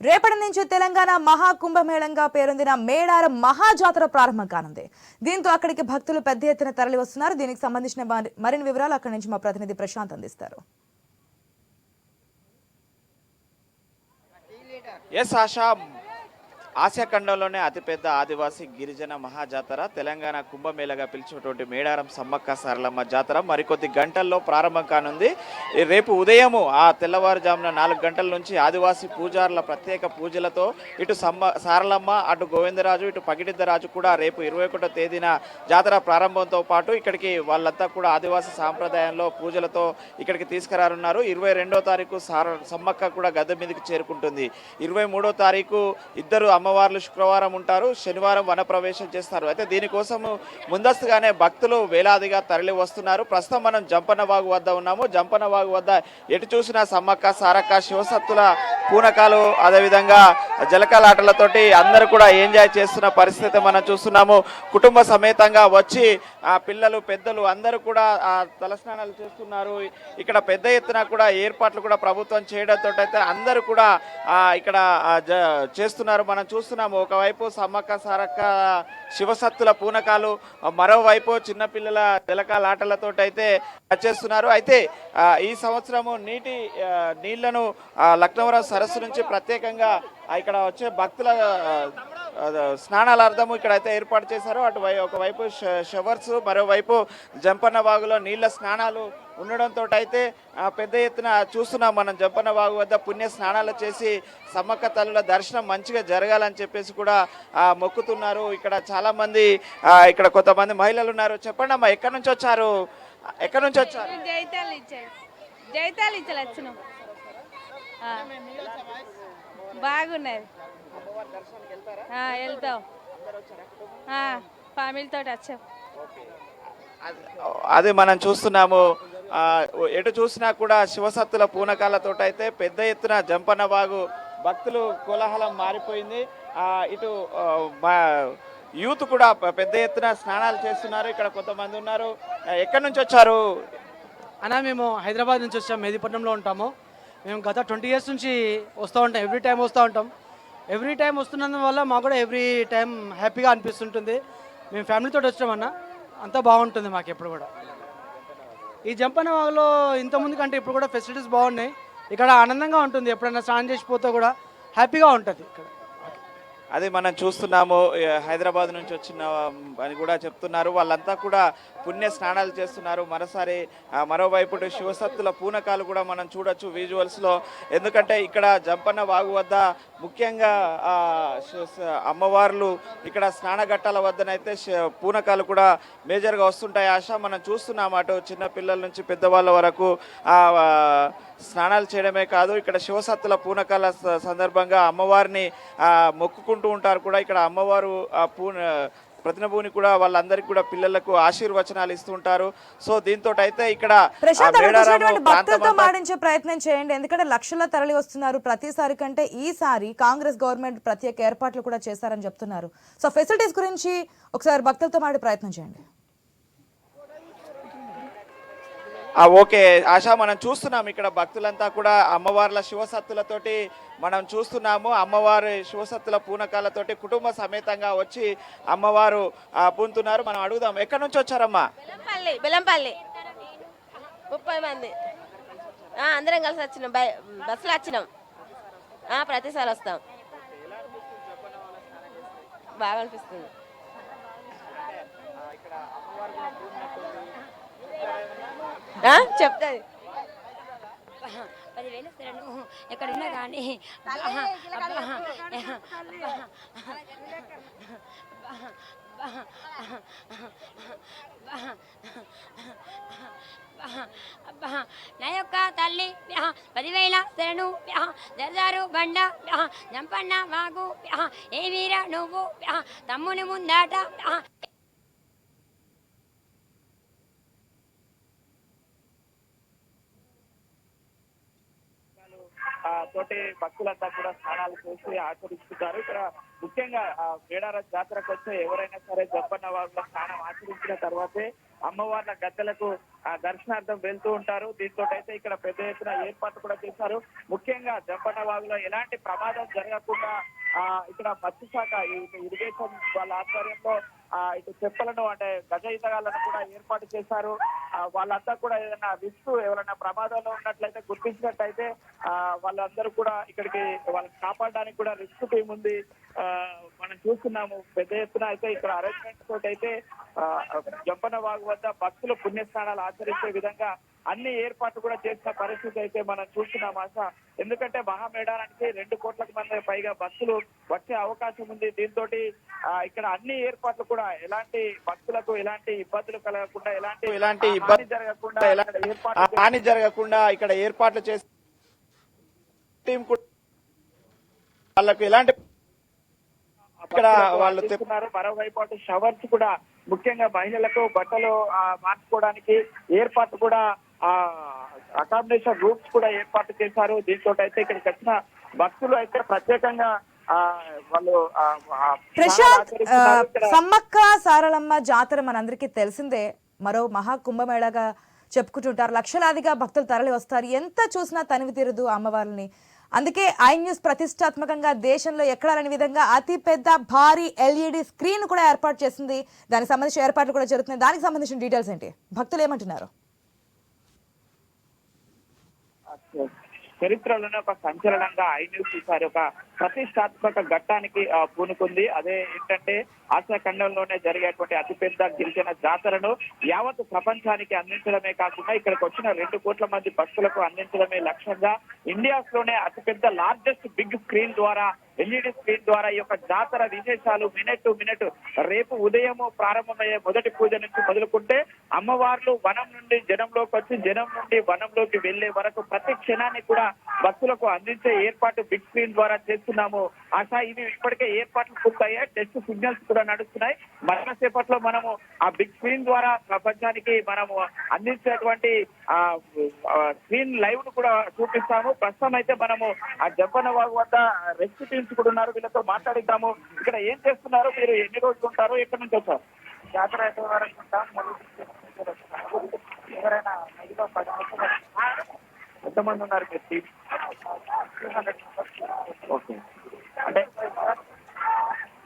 రేపటి నుంచి తెలంగాణ మహాకుంభమేళంగా పేరొందిన మేడారం మహాజాతర ప్రారంభం కానుంది. దీంతో అక్కడికి భక్తులు పెద్ద ఎత్తున తరలి వస్తున్నారు. దీనికి సంబంధించిన మరిన్ని వివరాలు అక్కడి నుంచి మా ప్రతినిధి ప్రశాంత్ అందిస్తారు. ఎస్ ఆశా ఆసియా ఖండంలోనే అతిపెద్ద ఆదివాసీ గిరిజన మహాజాతర తెలంగాణ కుంభమేళగా పిలిచినటువంటి మేడారం సమ్మక్క సారలమ్మ జాతర మరికొద్ది గంటల్లో ప్రారంభం కానుంది. రేపు ఉదయము ఆ తెల్లవారుజామున నాలుగు గంటల నుంచి ఆదివాసీ పూజారుల ప్రత్యేక పూజలతో ఇటు సమ్మ సారలమ్మ అటు గోవిందరాజు ఇటు పగిడిద్దరాజు కూడా రేపు ఇరవై ఒకటో తేదీన జాతర ప్రారంభంతో పాటు ఇక్కడికి వాళ్ళంతా కూడా ఆదివాసీ సాంప్రదాయంలో పూజలతో ఇక్కడికి తీసుకురానున్నారు. ఇరవై రెండో తారీఖు సార సమ్మక్క కూడా గద్దె మీదకి చేరుకుంటుంది. ఇరవై మూడో తారీఖు ఇద్దరు అమ్మవార్లు శుక్రవారం ఉంటారు శనివారం వనప్రవేశం చేస్తారు. అయితే దీనికోసం ముందస్తుగానే భక్తులు వేలాదిగా తరలి వస్తున్నారు. ప్రస్తుతం మనం జంపన్నవాగు వద్ద ఉన్నాము. జంపన్నవాగు వద్ద ఎటు చూసినా సమ్మక్క సారక్క శివసత్తుల పూనకాలు అదేవిధంగా జలకాలాటలతోటి అందరూ కూడా ఎంజాయ్ చేస్తున్న పరిస్థితి మనం చూస్తున్నాము. కుటుంబ సమేతంగా వచ్చి ఆ పిల్లలు పెద్దలు అందరూ కూడా ఆ తలస్నానాలు చేస్తున్నారు. ఇక్కడ పెద్ద ఎత్తున కూడా ఏర్పాట్లు కూడా ప్రభుత్వం చేయడంతో అయితే అందరూ కూడా ఇక్కడ చేస్తున్నారు. మనం చూస్తున్నాము. ఒకవైపు సమ్మక్క సారక్క శివసత్తుల పూనకాలు మరోవైపు చిన్నపిల్లల జలకాలాటలతో అయితే చేస్తున్నారు అయితే ఈ సంవత్సరము నీటి నీళ్ళను లక్నవరం సరస్సు నుంచి ప్రత్యేకంగా ఇక్కడ వచ్చే భక్తుల స్నానాల అర్థము స్నానాలార్థము ఇక్కడ అయితే ఏర్పాటు చేశారు. అటు ఒకవైపు ష- షవర్స్ మరోవైపు జంపన్న వాగులో నీళ్ళ స్నానాలు ఉండడంతో అయితే పెద్ద ఎత్తున చూస్తున్నాం మనం జంపన్న వాగు వద్ద పుణ్య స్నానాలు చేసి సమ్మక్క తల్లుల దర్శనం మంచిగా జరగాలని చెప్పేసి కూడా మొక్కుతున్నారు. ఇక్కడ చాలా మంది ఆ, ఇక్కడ కొంతమంది మహిళలు ఉన్నారు. చెప్పండి అమ్మా ఎక్కడి నుంచి వచ్చారు? ఎక్కడి నుంచి వచ్చారు? జైతాలు ఇచ్చారు. జైతాలు ఇచ్చారు వచ్చినాం ఆ. బాగున్నది ఆ, వెళ్తాం. ఫ్యామిలీతో వచ్చాం. అది మనం చూస్తున్నాము. ఎటు చూసినా కూడా శివసత్తుల పూనకాలతో అయితే పెద్ద ఎత్తున జంపన్న బాగు భక్తులు కోలాహలం మారిపోయింది. ఇటు యూత్ కూడా పెద్ద ఎత్తున స్నానాలు చేస్తున్నారు. ఇక్కడ కొంతమంది ఉన్నారు. ఎక్కడి నుంచి వచ్చారు? అన్నా మేము హైదరాబాద్ నుంచి వచ్చాం. మెదిపట్నంలో ఉంటాము. మేము గత ట్వంటీ ఇయర్స్ నుంచి వస్తూ ఉంటాం. ఎవ్రీ టైం వస్తూ ఉంటాం. ఎవ్రీ టైం వస్తున్నందు వల్ల మాకు కూడా ఎవ్రీ టైం హ్యాపీగా అనిపిస్తుంటుంది. మేము ఫ్యామిలీతో వచ్చామన్నా అంతా బాగుంటుంది మాకు ఎప్పుడు కూడా. ఈ జంపన్న వాగులో ఇంతకుముందు కంటే ఇప్పుడు కూడా ఫెసిలిటీస్ బాగున్నాయి. ఇక్కడ ఆనందంగా ఉంటుంది. ఎప్పుడైనా స్నానం చేసిపోతే కూడా హ్యాపీగా ఉంటుంది ఇక్కడ. అది మనం చూస్తున్నాము హైదరాబాద్ నుంచి వచ్చిన అని కూడా చెప్తున్నారు. వాళ్ళంతా కూడా పుణ్య స్నానాలు చేస్తున్నారు. మరోసారి మరోవైపు శివసత్తుల పూనకాలు కూడా మనం చూడొచ్చు విజువల్స్లో ఎందుకంటే ఇక్కడ జంపన్న వాగు వద్ద ముఖ్యంగా అమ్మవార్లు ఇక్కడ స్నానఘట్టాల వద్దనైతే పూనకాలు కూడా మేజర్గా వస్తుంటాయి. ఆశ మనం చూస్తున్నాం అటు చిన్నపిల్లల నుంచి పెద్దవాళ్ళ వరకు. స్నానాలు చేయడమే కాదు ఇక్కడ శివసత్తుల పూనకాల సందర్భంగా అమ్మవారిని మొక్కుకుంటూ ఉంటారు కూడా. ఇక్కడ అమ్మవారు పూన ప్రతినభూని కూడా వాళ్ళందరికీ కూడా పిల్లలకు ఆశీర్వచనాలు ఇస్తుంటారు సో దీంతో అయితే ఇక్కడ భక్తులతో మాడించే ప్రయత్నం చేయండి. ఎందుకంటే లక్షల తరలి వస్తున్నారు. ప్రతిసారి కంటే ఈసారి కాంగ్రెస్ గవర్నమెంట్ ప్రత్యేక ఏర్పాట్లు కూడా చేశారని చెప్తున్నారు. సో ఫెసిలిటీస్ గురించి ఒకసారి భక్తులతో మాడే ప్రయత్నం చేయండి ఆ, ఓకే ఆశా మనం చూస్తున్నాం ఇక్కడ భక్తులంతా కూడా అమ్మవార్ల శివసత్తులతోటి మనం చూస్తున్నాము. అమ్మవారి శివసత్తుల పూనకాలతోటి కుటుంబ సమేతంగా వచ్చి అమ్మవారు పూనుతున్నారు మనం అడుగుదాం ఎక్కడి నుంచి వచ్చారమ్మా? బెల్లంపల్లి బెల్లంపల్లి. ముప్పై మంది. ఆ, అందరం కలిసి వచ్చినాం బై బస్సులో వచ్చినాం. ఆ, ప్రతిసారి వస్తాం. బాగా అనిపిస్తుంది. చెప్తాది పదివేలు ఇస్తాను ఎక్కడున్నా కానీ. నా యొక్క తల్లి పదివేల శరణు జర్దారు బండ జంపన్న వాగు ఏ వీర నువ్వు తమ్ముని ముందాట ఆ, తోటి భక్తులంతా కూడా స్నానాలు చేసి ఆచరిస్తున్నారు. ఇక్కడ ముఖ్యంగా మేడార జాతరకు వచ్చే ఎవరైనా సరే గొప్పన్న వారిలో స్నానం ఆచరించిన తర్వాతే అమ్మవార్ల గద్దెలకు దర్శనార్థం వెళ్తూ ఉంటారు. దీంతో అయితే ఇక్కడ పెద్ద ఎత్తున ఏర్పాట్లు కూడా చేశారు. ముఖ్యంగా జంపన్న వాగులో ఎలాంటి ప్రమాదం జరగకుండా ఆ ఇక్కడ మత్స్య శాఖ ఇరిగేషన్ వాళ్ళ ఆధ్వర్యంలో ఇటు చెప్పలను అంటే గజ ఈతగాళ్ళను కూడా ఏర్పాటు చేశారు. వాళ్ళంతా కూడా ఏదైనా రిస్క్ ఎవరైనా ప్రమాదంలో ఉన్నట్లయితే గుర్తించినట్టయితే ఆ వాళ్ళందరూ కూడా ఇక్కడికి వాళ్ళని కాపాడడానికి కూడా రిస్క్ టీం ఉంది. ఆ, మనం చూస్తున్నాము పెద్ద ఎత్తున అయితే ఇక్కడ అరేంజ్మెంట్ తోటి అయితే ఆ, జంపన వాగు వద్ద భక్తులు పుణ్యస్నానాలు ఆచరించే విధంగా అన్ని ఏర్పాట్లు కూడా చేసిన పరిస్థితి అయితే మనం చూస్తున్నాం ఆశ. ఎందుకంటే మహామేడారానికి రెండు కోట్లకు మంది పైగా భక్తులు వచ్చే అవకాశం ఉంది. దీంతో ఇక్కడ అన్ని ఏర్పాట్లు కూడా ఎలాంటి భక్తులకు ఎలాంటి ఇబ్బందులు కలగకుండా ఎలాంటి ఎలాంటి ఇబ్బంది జరగకుండా ఎలాంటి ఇక్కడ ఏర్పాట్లు హాని జరగకుండా ఇక్కడ ఏర్పాట్లు చేసి వాళ్ళకు ఎలాంటి ఇక్కడ వాళ్ళు చేస్తున్నారు. మరోవైపు అటు షవర్స్ కూడా ముఖ్యంగా మహిళలకు బట్టలు మార్చుకోవడానికి ఏర్పాటు కూడా ఆ అకామిడేషన్ రూమ్స్ కూడా ఏర్పాటు చేశారు. దీంతో అయితే ఇక్కడికి వచ్చిన భక్తులు అయితే ప్రత్యేకంగా ప్రశాంత్ సమ్మక్క సారలమ్మ జాతర మనందరికీ తెలిసిందే. మరో మహా కుంభమేళాగా చెప్పుకుంటుంటారు. లక్షలాదిగా భక్తులు తరలి వస్తారు. ఎంత చూసినా తనివి తీరదు అమ్మవారిని. అందుకే ఐ న్యూస్ ప్రతిష్టాత్మకంగా దేశంలో ఎక్కడా లేని విధంగా అతి పెద్ద భారీ ఎల్ఈడి స్క్రీన్ కూడా ఏర్పాటు చేసింది. దానికి సంబంధించిన ఏర్పాట్లు కూడా జరుగుతున్నాయి. దానికి సంబంధించిన డీటెయిల్స్ ఏంటి? భక్తులు ఏమంటున్నారు? చరిత్రలోనే ఒక సంచలనంగా ఐ న్యూస్ చూసారు ఒక ప్రతిష్టాత్మక ఘట్టానికి ఆ, పూనుకుంది. అదే ఏంటంటే ఆశాఖండంలోనే ఖండంలోనే జరిగేటువంటి అతిపెద్ద గిరిజన జాతరను యావత్ ప్రపంచానికి అందించడమే కాకుండా ఇక్కడికి వచ్చిన రెండు కోట్ల మంది భక్తులకు అందించడమే లక్ష్యంగా ఇండియాస్లోనే అతిపెద్ద లార్జెస్ట్ బిగ్ స్క్రీన్ ద్వారా ఎల్ఈడి స్క్రీన్ ద్వారా ఈ యొక్క జాతర విశేషాలు మినిట్ మినిట్ రేపు ఉదయం ప్రారంభమయ్యే మొదటి పూజ నుంచి మొదలుకుంటే అమ్మవార్లు వనం నుండి జనంలోకి వచ్చి జనం నుండి వనంలోకి వెళ్ళే వరకు ప్రతి క్షణాన్ని కూడా భక్తులకు అందించే ఏర్పాటు బిగ్ స్క్రీన్ ద్వారా చేస్తున్నాము. ఆశా ఇవి ఇప్పటికే ఏర్పాట్లు పూర్తయ్యాయి. టెస్ట్ సిగ్నల్స్ కూడా నడుస్తున్నాయి. మరణ సేపట్లో మనము ఆ బిగ్ స్క్రీన్ ద్వారా ప్రపంచానికి మనము అందించేటువంటి ఆ స్క్రీన్ లైవ్ను కూడా చూపిస్తాము. ప్రస్తుతం అయితే మనము ఆ జంపన్న వాగు వద్ద రెస్ట్ టీమ్స్ కూడా ఉన్నారు. వీళ్ళతో మాట్లాడిద్దాము. ఇక్కడ ఏం చేస్తున్నారు? మీరు ఎన్ని రోజులు ఉంటారు? ఎక్కడి నుంచి వచ్చారు? జాతర అయితే వరకు ఉంటాం. ఎవరైనా ఐదో పది ఎంతమంది ఉన్నారు. మీరు ఓకే. అంటే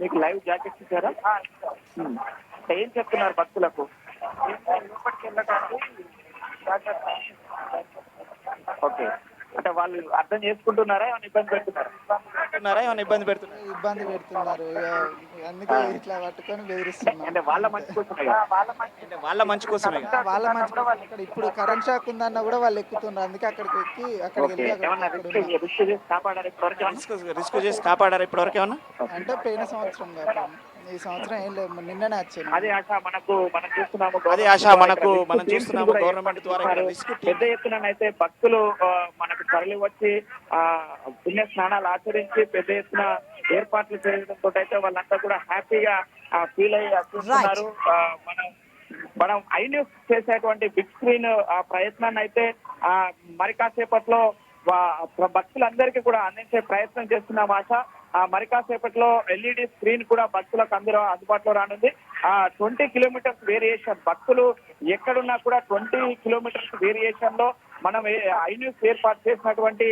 మీకు లైవ్ జాకెట్స్ ఇచ్చారా? ఏం చెప్తున్నారు భక్తులకు? ఓకే. అంటే వాళ్ళు అర్థం చేసుకుంటున్నారా? ఏమైనా ఇబ్బంది పెడుతున్నారా? పెడుతున్నారా? ఏమైనా ఇబ్బంది పెడుతున్నారు? ఇబ్బంది పెడుతున్నారు. అందుకే ఇట్లా పట్టుకొని బెదిరిస్తున్నాం. అంటే వాళ్ళ మంచి కోసమే? వాళ్ళ మంచి కోసమే. వాళ్ళ అక్కడ ఇప్పుడు కరెంట్ షాక్ ఉందన్న కూడా వాళ్ళు ఎక్కుతున్నారు. అందుకే అక్కడికి ఎక్కి అక్కడికి రిస్క్ చేసి కాపాడారు ఇప్పటివరకు ఏమన్నా? రిస్క్ రిస్క్ చేసి కాపాడారు ఇప్పటివరకు ఏమన్నా? అంటే పోయిన సంవత్సరం కాదు ఈ సంవత్సరం ఏం లేదు నిన్ననే వచ్చాను అదే ఆశ మనకు మనం చూస్తున్నాము అదే ఆశ మనకు మనం చూస్తున్నాము గవర్నమెంట్ ద్వారా పెద్ద ఎత్తున అయితే భక్తులు మనకు తరలి వచ్చి ఆ పుణ్య స్నానాలు ఆచరించి పెద్ద ఎత్తున ఏర్పాట్లు చేయడంతో అయితే వాళ్ళంతా కూడా హ్యాపీగా ఫీల్ అయ్యి చూస్తున్నారు ఆ, మనం మనం ఐ న్యూస్ చేసేటువంటి బిగ్ స్క్రీన్ ఆ ప్రయత్నాన్ని అయితే ఆ మరి కాసేపట్లో భక్తులందరికీ కూడా అందించే ప్రయత్నం చేస్తున్నాం ఆశ. ఆ మరి కాసేపట్లో ఎల్ఈడి స్క్రీన్ కూడా భక్తులకు అందరూ అందుబాటులో రానుంది. ఆ ట్వంటీ కిలోమీటర్స్ వేరియేషన్ భక్తులు ఎక్కడున్నా కూడా ట్వంటీ కిలోమీటర్స్ వేరియేషన్లో మనం ఐన్యూస్ ఐ న్యూస్ ఏర్పాటు చేసినటువంటి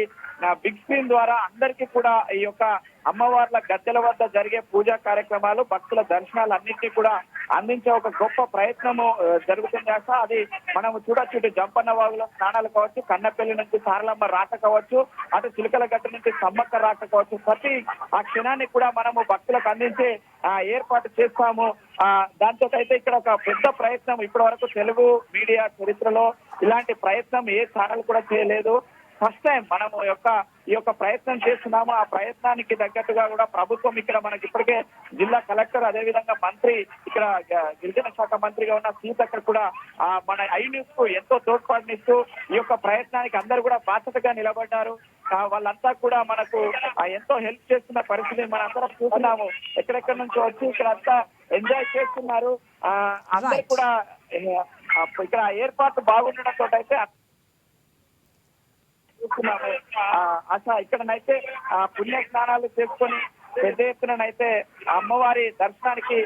బిగ్ స్క్రీన్ ద్వారా అందరికీ కూడా ఈ యొక్క అమ్మవార్ల గద్దెల వద్ద జరిగే పూజా కార్యక్రమాలు భక్తుల దర్శనాలు అన్నింటినీ కూడా అందించే ఒక గొప్ప ప్రయత్నము జరుగుతుంది అక్క అది మనం చూడొచ్చు ఇటు జంపన్న వాగులో స్నానాలు కావచ్చు కన్నపల్లి నుంచి సారలమ్మ రాట కావచ్చు అటు చిలకల గట్ట నుంచి సమ్మక్క రాట కావచ్చు. ప్రతి ఆ క్షణాన్ని కూడా మనము భక్తులకు అందించే ఏర్పాటు చేస్తాము. ఆ దాంతో అయితే ఇక్కడ ఒక పెద్ద ప్రయత్నం ఇప్పటి వరకు తెలుగు మీడియా చరిత్రలో ఇలాంటి ప్రయత్నం ఏ ఛానల్ కూడా చేయలేదు. ఫస్ట్ టైం మనము యొక్క ఈ యొక్క ప్రయత్నం చేస్తున్నాము. ఆ ప్రయత్నానికి తగ్గట్టుగా కూడా ప్రభుత్వం ఇక్కడ మనకి ఇప్పటికే జిల్లా కలెక్టర్ అదే విధంగా మంత్రి ఇక్కడ గిరిజన శాఖ మంత్రిగా ఉన్న సీతక్క కూడా ఆ, మన ఐ న్యూస్కు ఎంతో తోడ్పాటునిస్తూ ఈ యొక్క ప్రయత్నానికి అందరూ కూడా బాధ్యతగా నిలబడ్డారు. వాళ్ళంతా కూడా మనకు ఆ, ఎంతో హెల్ప్ చేస్తున్న పరిస్థితి మనం అందరం చూస్తున్నాము. ఎక్కడెక్కడి నుంచి వచ్చి ఇక్కడ అంతా ఎంజాయ్ చేస్తున్నారు. ఆ, అందరూ. కూడా ఇక్కడ ఏర్పాటు బాగుండడంతో అయితే చూస్తున్నాము అసలు ఇక్కడనైతే ఆ, పుణ్య స్నానాలు చేసుకొని పెద్ద ఎత్తుననైతే అమ్మవారి దర్శనానికి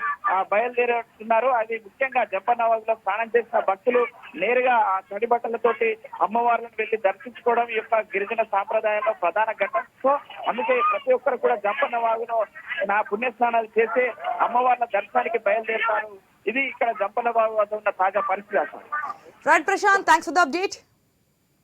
బయలుదేరుతున్నారు. అది ముఖ్యంగా జంపనవాజ్లో స్నానం చేసిన భక్తులు నేరుగా ఆ తడి బట్టలతోటి అమ్మవార్లను వెళ్ళి దర్శించుకోవడం ఈ యొక్క గిరిజన సాంప్రదాయంలో ప్రధాన ఘట్టం. సో అందుకే ప్రతి ఒక్కరు కూడా జంపనవాగులో నా పుణ్య స్నానాలు చేసి అమ్మవార్ల దర్శనానికి బయలుదేరుతారు. ఇది ఇక్కడ జంపన్నవాగు వద్ద ఉన్న తాజా పరిస్థితి అసలు. Right Prashanth thanks for the update